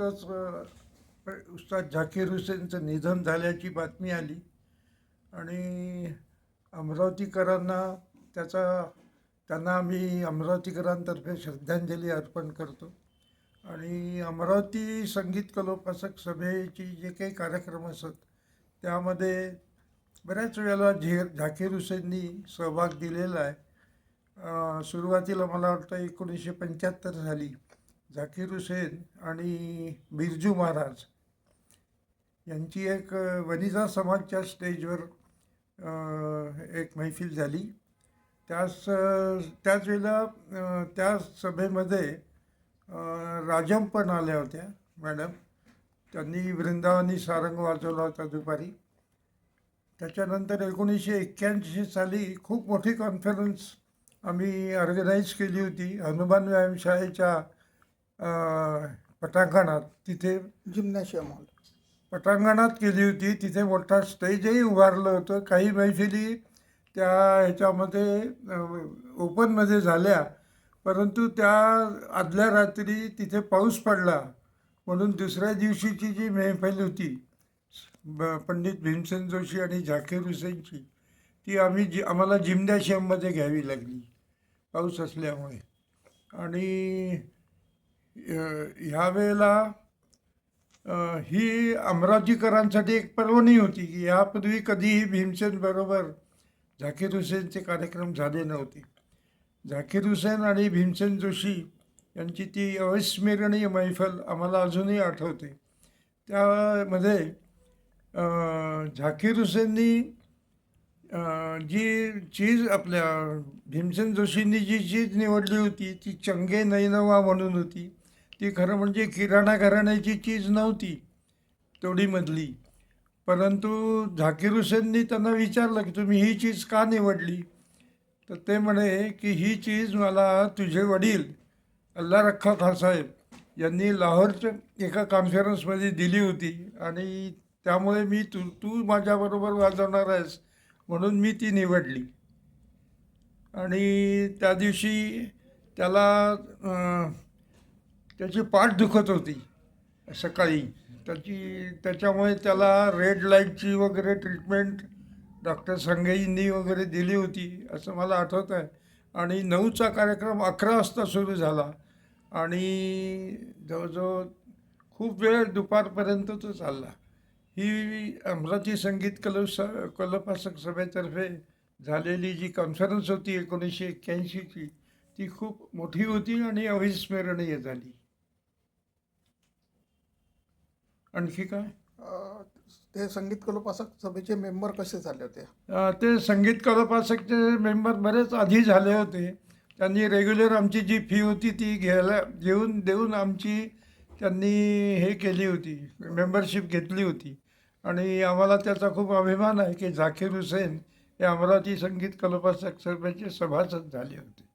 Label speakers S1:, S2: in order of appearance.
S1: नुकतंच उस्ताद झाकीर हुसेनचं निधन झाल्याची बातमी आली. आणि अमरावतीकरांना त्याचा त्यांना आम्ही अमरावतीकरांतर्फे श्रद्धांजली अर्पण करतो. आणि अमरावती संगीत कलोपासक सभेची जे काही कार्यक्रम असत त्यामध्ये बऱ्याच वेळेला झे झाकीर हुसेननी सहभाग दिलेला आहे. सुरुवातीला मला वाटतं एकोणीसशे पंच्याहत्तर झाली झाकीर हुसेन आणि बिरजू महाराज यांची एक वनिजा वनिता समाजच्या स्टेजवर एक मैफिल झाली. त्याच त्याच वेळेला त्या सभेमध्ये राजम पण आल्या होत्या मॅडम. त्यांनी वृंदावनी सारंग वाजवला होता दुपारी. त्याच्यानंतर एकोणीसशे एक्क्याऐंशी साली खूप मोठी कॉन्फरन्स आम्ही ऑर्गनाईज केली होती. हनुमान व्यायामशाळेच्या पटांगणात तिथे
S2: जिम्नॅशियम हॉल
S1: पटांगणात केली होती. तिथे मोठा स्टेजही उभारलं होतं. काही मैफिली त्या ह्याच्यामध्ये ओपनमध्ये झाल्या. परंतु त्या आदल्या रात्री तिथे पाऊस पडला. म्हणून दुसऱ्या दिवशीची जी मैफिल होती ब पंडित भीमसेन जोशी आणि झाकीर हुसेनची ती आम्ही जी आम्हाला जिमनॅशियममध्ये घ्यावी लागली. पाऊस असल्यामुळे. आणि ह्या वेळेला ही अमरावतीकरांसाठी एक पर्वणी होती की यापूर्वी कधीही भीमसेन बरोबर झाकीर हुसेनचे कार्यक्रम झाले नव्हते. झाकीर हुसेन आणि भीमसेन जोशी यांची ती अविस्मरणीय मैफल आम्हाला अजूनही आठवते. त्यामध्ये झाकीर हुसेननी जी चीज आपल्या भीमसेन जोशींनी जी चीज निवडली होती ती चंगे नैनवा म्हणून होती. ती खरं म्हणजे किराणा घराण्याची चीज नव्हती तेवढीमधली परंतु झाकीर हुसेननी त्यांना विचारलं की तुम्ही ही चीज का निवडली? तर ते म्हणे की ही चीज मला तुझे वडील अल्ला रख्खा खासाहेब यांनी लाहोरच्या एका कॉन्फरन्समध्ये दिली होती आणि त्यामुळे मी तू तू माझ्याबरोबर वाजवणार आहेस म्हणून मी ती निवडली. आणि त्या दिवशी त्याला त्याची पाठ दुखत होती सकाळी. त्याची त्याच्यामुळे त्याला रेड लाईटची वगैरे ट्रीटमेंट डॉक्टर संगईंनी वगैरे दिली होती असं मला आठवत आहे आणि नऊचा कार्यक्रम अकरा वाजता सुरू झाला. आणि जवळजवळ खूप वेळ दुपारपर्यंत तो चालला. ही अमरावती संगीत कल स कलोपासक सभेतर्फे झालेली जी कॉन्फरन्स होती एकोणीसशे एक्क्याऐंशीची ती खूप मोठी होती आणि अविस्मरणीय झाली. आणखी काय?
S2: ते संगीत कलोपासक सभेचे मेंबर कसे झाले होते?
S1: ते संगीत कलापासकचे मेंबर बरेच आधी झाले होते. त्यांनी रेग्युलर आमची जी फी होती ती घ्यायला घेऊन देऊन आमची त्यांनी हे केली होती मेंबरशिप घेतली होती. आणि आम्हाला त्याचा खूप अभिमान आहे की झाकीर हुसेन हे अमरावती संगीत कलोपासक सभेचे सभासद झाले होते.